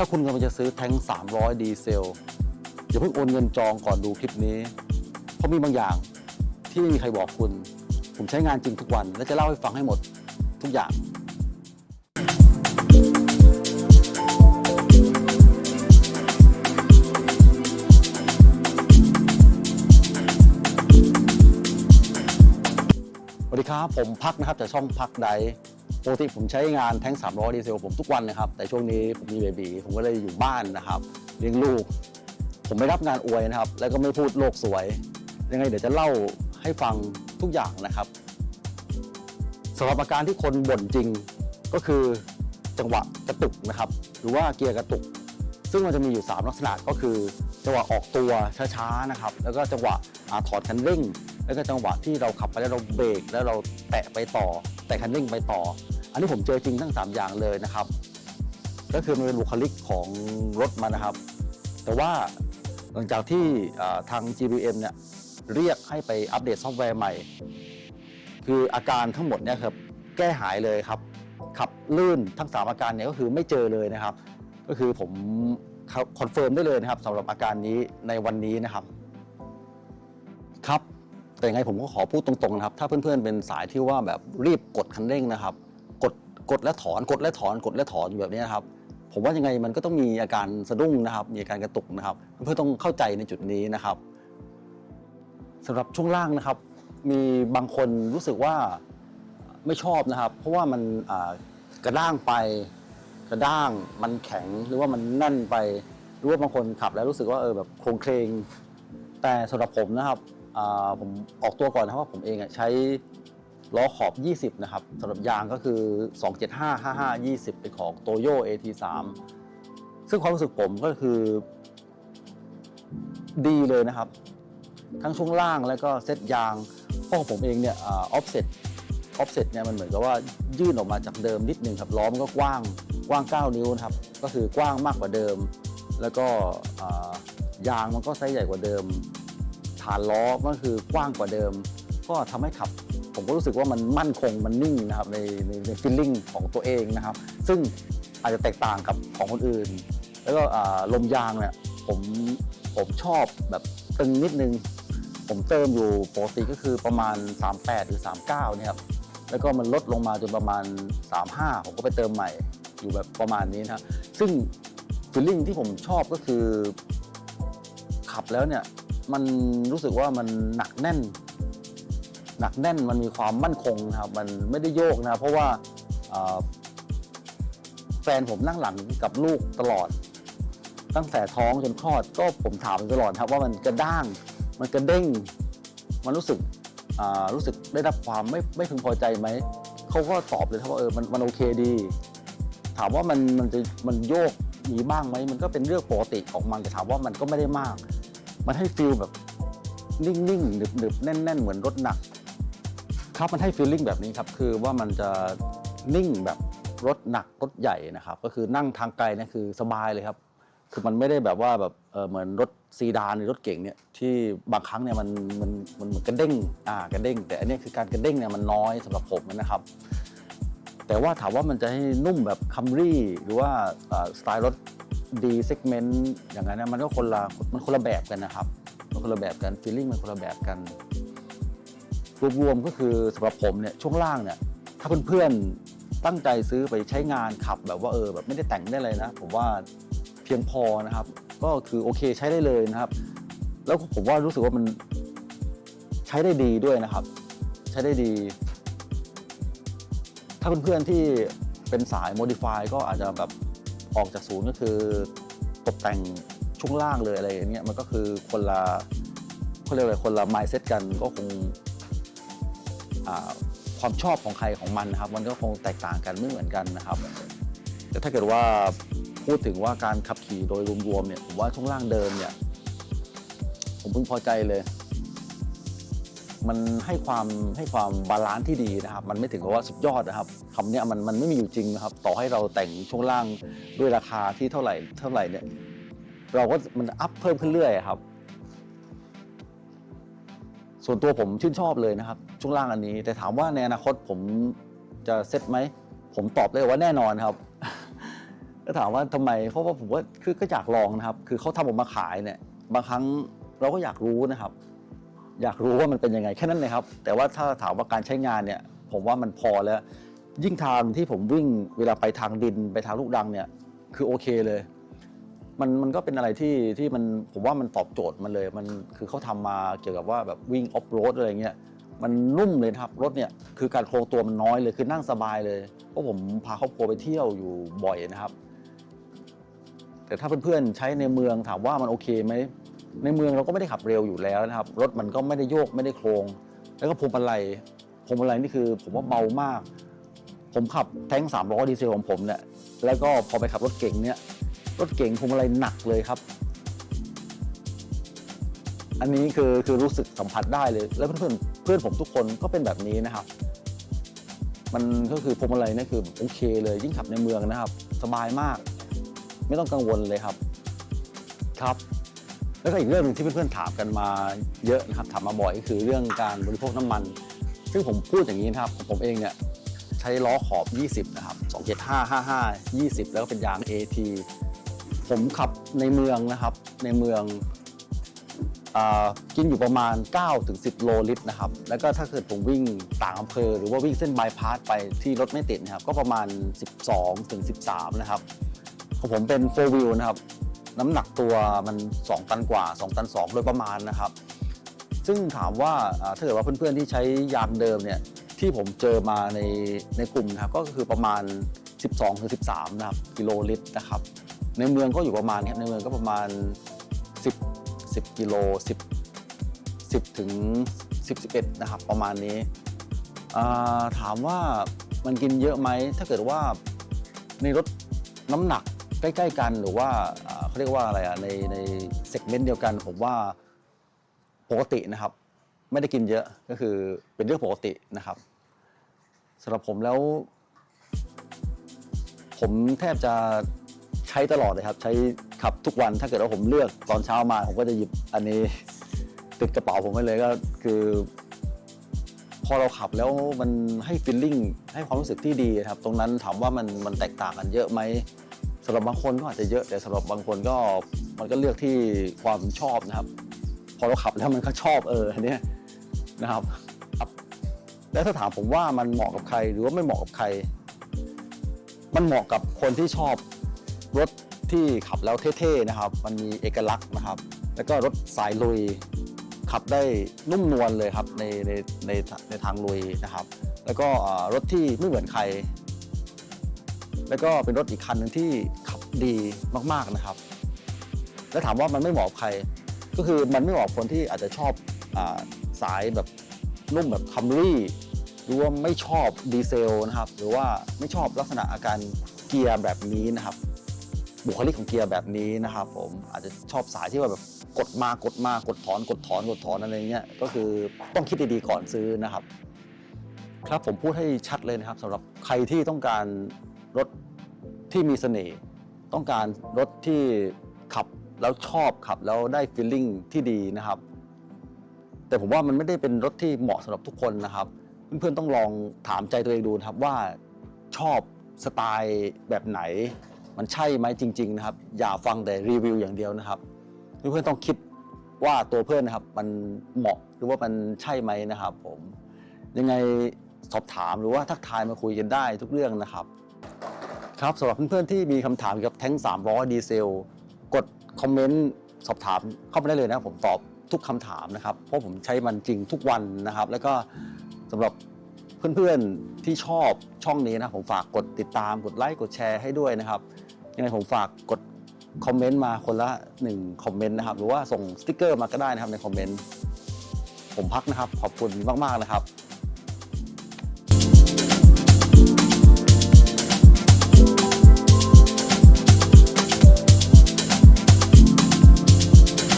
ถ้าคุณกำลังจะซื้อแท้ง 300 ดีเซล อย่าเพิ่งโอนเงินจองก่อนดูคลิปนี้ เพราะมีบางอย่างที่ไม่มีใครบอกคุณ ผมใช้งานจริงทุกวัน และจะเล่าให้ฟังให้หมดทุกอย่างสวัสดีครับ ผมพักนะครับจากช่องพักได ปกติผมใช้งานแท้ง300ดีเซลผมทุกวันนะครับ แต่ช่วงนี้ผมมีเบบีผมก็เลยอยู่บ้านนะครับเลี้ยงลูก ผมไม่รับงานอวยนะครับ แล้วก็ไม่พูดโลกสวย ยังไงเดี๋ยวจะเล่าให้ฟังทุกอย่างนะครับสำหรับอาการที่คนบ่นจริงก็คือจังหวะกระตุกนะครับ หรือว่าเกียร์กระตุก ซึ่งมันจะมีอยู่ 3 ลักษณะก็คือ จังหวะออกตัวช้าๆนะครับ แล้วก็จังหวะอถอดคันเร่ง แล้วก็จังหวะที่เราขับไปแล้วเราเบรกแล้วเราแตะไปต่อ แตะคันเร่งไปต่อ อันนี้ผมเจอจริงทั้ง 3 อย่างเลยนะครับ ก็คือมันเป็นบุคลิกของรถมันนะครับ แต่ว่าหลังจากที่ทาง GBM เนี่ยเรียกให้ไปอัปเดตซอฟต์แวร์ใหม่ คืออาการทั้งหมดเนี่ยครับแก้หายเลยครับ ขับลื่นทั้ง 3 อาการเนี่ยก็คือไม่เจอเลยนะครับ ก็คือผมคอนเฟิร์มได้เลยนะครับสำหรับอาการนี้ในวันนี้นะครับครับ แต่ยังไงผมก็ขอพูดตรงๆนะครับ ถ้าเพื่อนๆเป็นสายที่ว่าแบบรีบกดคันเร่งนะครับ กดกดและถอนกดและถอนกดและถอนอยู่แบบนี้นะครับ ผมว่ายังไงมันก็ต้องมีอาการสะดุ้งนะครับ มีอาการกระตุกนะครับ เพื่อนๆต้องเข้าใจในจุดนี้นะครับสำหรับช่วงล่างนะครับ มีบางคนรู้สึกว่าไม่ชอบนะครับ เพราะว่ามันกระด้างไปกระด้างมันแข็งหรือว่ามันแน่นไปหรือว่าบางคนขับแล้วรู้สึกว่าเออแบบโครงเครงแต่สำหรับผมนะครับ ผมออกตัวก่อนนะครับว่าผมเองใช้ล้อขอบ 20 นะครับสำหรับยางก็คือ 275 55 20 เป็นของโตโย AT3 ซึ่งความรู้สึกผมก็คือ ดีเลยนะครับ ทั้งช่วงล่างแล้วก็เซตยางพราะของผมเองเนี่ยออฟเซ็ตออฟเซ็ตเนี่ยมันเหมือนกับว่ายื่นออกมาจากเดิมนิดนึงครับล้อมก็กว้างกว้าง 9 นิ้วนะครับ ก็คือกว้างมากกว่าเดิม แล้วก็ยางมันก็ไซส์ใหญ่กว่าเดิมานล้อก็คือกว้างกว่าเดิม ก็ทำให้ขับ ผมก็รู้สึกว่ามันมั่นคงมันนิ่งนะครับในในในฟีลลิ่งของตัวเองนะครับ ซึ่งอาจจะแตกต่างกับของคนอื่น แล้วก็ลมยางเนี่ยผมผมชอบแบบตึงนิดนึง ผมเติมอยู่ปกติก็คือประมาณ 38 หรือ 39เนี่ยครับแล้วก็มันลดลงมาจนประมาณ 35 ผมก็ไปเติมใหม่อยู่แบบประมาณนี้นะครับซึ่งฟีลลิ่งที่ผมชอบก็คือ ขับแล้วเนี่ย มันรู้สึกว่ามันหนักแน่น หนักแน่นมันมีความมั่นคงนะครับ มันไม่ได้โยกนะเพราะว่าแฟนผมนั่งหลังกับลูกตลอด ตั้งแต่ท้องจนคลอดก็ผมถามตลอดครับว่ามันกระด้าง มันกระเด้ง มันรู้สึกรู้สึกได้รับความไม่ไม่พึงพอใจไหมเขาก็ตอบเลยครับว่าเออมันมันโอเคดี ถามว่ามันมันจะมันโยกมีบ้างไหมมันก็เป็นเรื่องปกติของมันแต่ถามว่ามันก็ไม่ได้มาก มันให้ฟีลแบบนิ่งๆหนึบๆแน่น ๆ เหมือนรถหนัก ครับมันให้ฟีลลิ่งแบบนี้ครับคือว่ามันจะนิ่งแบบรถหนักรถใหญ่นะครับ ก็คือนั่งทางไกลนี่คือสบายเลยครับ คือมันไม่ได้แบบว่าแบบเออเหมือนรถซีดานหรือรถเก่งเนี่ยที่บางครั้งเนี่ยมันมันมันเหมือนกระเด้งอ่ากระเด้ง แต่อันนี้คือการกระเด้งเนี่ยมันน้อยสำหรับผมนะครับ แต่ว่าถามว่ามันจะให้นุ่มแบบคัมรี่หรือว่าสไตล์รถ ดีเซกเมนต์อย่างนั้นนะมันก็คนละมันคนละแบบกันนะครับ มันคนละแบบกันฟีลลิ่งมันคนละแบบกันรวมๆก็คือสำหรับผมเนี่ยช่วงล่างเนี่ยถ้าเพื่อนๆตั้งใจซื้อไปใช้งานขับแบบว่าเออแบบไม่ได้แต่งได้เลยนะ ผมว่าเพียงพอนะครับ ก็คือโอเคใช้ได้เลยนะครับ แล้วผมว่ารู้สึกว่ามันใช้ได้ดีด้วยนะครับ ใช้ได้ดี ถ้าเพื่อนๆที่เป็นสาย modify ก็อาจจะแบบ ออกจากศูนย์ก็คือตกแต่งช่วงล่างเลยอะไรอย่างเงี้ยมันก็คือคนละเขาเรียกอะไรคนละ mindset กันก็คงความชอบของใครของมันนะครับ มันก็คงแตกต่างกันไม่เหมือนกันนะครับ แต่ถ้าเกิดว่าพูดถึงว่าการขับขี่โดยรวมๆเนี่ยผมว่าช่วงล่างเดิมเนี่ย ผมเพิ่งพอใจเลย มันให้ความให้ความบาลานซ์ที่ดีนะครับ มันไม่ถึงกับว่าสุดยอดนะครับคำนี้มันมันไม่มีอยู่จริงนะครับ ต่อให้เราแต่งช่วงล่างด้วยราคาที่เท่าไหร่เท่าไหร่เนี่ยเราก็มันอัพเพิ่มขึ้นเรื่อยครับ ส่วนตัวผมชื่นชอบเลยนะครับ ช่วงล่างอันนี้ แต่ถามว่าในอนาคตผมจะเซ็ตไหมผมตอบเลยว่าแน่นอนครับแล้วถามว่าทำไม เพราะว่าผมว่าคือก็อยากลองนะครับ คือเขาทำออกมาขายเนี่ย บางครั้งเราก็อยากรู้นะครับ อยากรู้ว่ามันเป็นยังไงแค่นั้นเลยครับ แต่ว่าถ้าถามว่าการใช้งานเนี่ยผมว่ามันพอแล้ว ยิ่งทางที่ผมวิ่งเวลาไปทางดินไปทางลูกดังเนี่ยคือโอเคเลย มันมันก็เป็นอะไรที่ที่มันผมว่ามันตอบโจทย์มันเลย มันคือเขาทำมาเกี่ยวกับว่าแบบวิ่งออฟโรดอะไรเงี้ยมันนุ่มเลยครับรถเนี่ยคือการโครงตัวมันน้อยเลยคือนั่งสบายเลยเพราะผมพาครอบครัวไปเที่ยวอยู่บ่อยนะครับ แต่ถ้าเพื่อนๆใช้ในเมืองถามว่ามันโอเคไหม ในเมืองเราก็ไม่ได้ขับเร็วอยู่แล้วนะครับ รถมันก็ไม่ได้โยกไม่ได้โครง แล้วก็พวงมาลัยพวงมาลัยนี่คือ ผมว่าเบามาก ผมขับแท้งสามล้อดีเซลของผมเนี่ยแล้วก็พอไปขับรถเก่งเนี่ยรถเก่งพวงมาลัยหนักเลยครับ อันนี้คือคือรู้สึกสัมผัสได้เลย แล้วเพื่อนเพื่อนผมทุกคนก็เป็นแบบนี้นะครับ มันก็คือพวงมาลัยนี่คือโอเคเลยยิ่งขับในเมืองนะครับ สบายมาก ไม่ต้องกังวลเลยครับครับ แล้วก็อีกเรื่องหนึงที่เพื่อนๆถามกันมาเยอะนะครับถามมาบ่อยก็คือเรื่องการบริโภคน้ำมัน ซึ่งผมพูดอย่างนี้นะครับ ผมเองเนี่ยใช้ล้อขอบ 20 นะครับ 275 55 20 แล้วก็เป็นยาง AT ผมขับในเมืองนะครับ ในเมืองกินอยู่ประมาณ 9-10 โลลิตรนะครับ แล้วก็ถ้าเกิดผมวิ่งต่างอำเภอ หรือว่าวิ่งเส้นบายพาสไปที่รถไม่ติดนะครับ ก็ประมาณ 12-13 นะครับของผมเป็น4 wheel นะครับ น้ำหนักตัวมัน 2 ตันกว่า 2 ตัน 2 โดยประมาณนะครับ ซึ่งถามว่าถ้าเกิดว่าเพื่อนๆที่ใช้ยางเดิมเนี่ยที่ผมเจอมาในในกลุ่มนะครับก็คือประมาณ 12ถึง13 นะครับกิโลลิตรนะครับ ในเมืองก็อยู่ประมาณนี้ครับในเมืองก็ประมาณ 10 10กิโล10 10ถึง10 11นะครับประมาณนี้ถามว่ามันกินเยอะไหมถ้าเกิดว่าในรถน้ำหนักใกล้ ๆ กันหรือว่าอ่า เรียกว่าอะไรอะในในเซกเมนต์เดียวกัน ผมว่าปกตินะครับ ไม่ได้กินเยอะก็คือเป็นเรื่องปกตินะครับสำหรับผมแล้ว ผมแทบจะใช้ตลอดเลยครับ ใช้ขับทุกวันถ้าเกิดว่าผมเลือกตอนเช้ามา ผมก็จะหยิบอันนี้ติดกระเป๋าผมไว้เลยก็คือ พอเราขับแล้วมันให้ฟีลลิ่งให้ความรู้สึกที่ดีครับ ตรงนั้นถามว่ามันมันแตกต่างกันเยอะไหม สำหรับบางคนก็อาจจะเยอะแต่สำหรับบางคนก็มันก็เลือกที่ความชอบนะครับ พอเราขับแล้วมันก็ชอบเอออันเนี้ยนะครับแล้วถ้าถามผมว่ามันเหมาะกับใครหรือว่าไม่เหมาะกับใคร มันเหมาะกับคนที่ชอบรถที่ขับแล้วเท่ๆนะครับ มันมีเอกลักษณ์นะครับ แล้วก็รถสายลุยขับได้นุ่มนวลเลยครับในในในในทางลุยนะครับ แล้วก็รถที่ไม่เหมือนใคร แล้วก็เป็นรถอีกคันหนึ่งที่ขับดีมากๆนะครับ แล้วถามว่ามันไม่เหมาะกับใคร ก็คือมันไม่เหมาะกับคนที่อาจจะชอบอาสายแบบนุ่มแบบคัมรี่หรือว่าไม่ชอบดีเซลนะครับ หรือว่าไม่ชอบลักษณะอาการเกียร์แบบนี้นะครับ บุคลิกของเกียร์แบบนี้นะครับ ผมอาจจะชอบสายที่ว่าแบบกดมากดมากดถอน กดถอนกดถอนอะไรเงี้ยก็คือต้องคิดดีๆก่อนซื้อนะครับ ครับผมพูดให้ชัดเลยนะครับสำหรับใครที่ต้องการ รถที่มีเสน่ห์ต้องการรถที่ขับแล้วชอบขับแล้วได้ฟีลลิ่งที่ดีนะครับ แต่ผมว่ามันไม่ได้เป็นรถที่เหมาะสำหรับทุกคนนะครับ เพื่อนๆต้องลองถามใจตัวเองดูนะครับว่าชอบสไตล์แบบไหน มันใช่ไหมจริง ๆ นะครับ อย่าฟังแต่รีวิวอย่างเดียวนะครับเพื่อนๆต้องคิดว่าตัวเพื่อนนะครับ มันเหมาะหรือว่ามันใช่ไหมนะครับ ผมยังไงสอบถามหรือว่าทักทายมาคุยกันได้ทุกเรื่องนะครับ ครับสำหรับเพื่อนๆที่มีคำถามเกี่ยวกับแท้ง3ล้อดีเซล กดคอมเมนต์สอบถามเข้ามาได้เลยนะผมตอบทุกคำถามนะครับ เพราะผมใช้มันจริงทุกวันนะครับ แล้วก็สำหรับเพื่อนๆที่ชอบช่องนี้นะผมฝากกดติดตามกดไลค์กดแชร์ให้ด้วยนะครับยังไงผมฝากกดคอมเมนต์มาคนละ1คอมเมนต์นะครับ หรือว่าส่งสติกเกอร์มาก็ได้นะครับในคอมเมนต์ผมพักนะครับ ขอบคุณมากๆนะครับ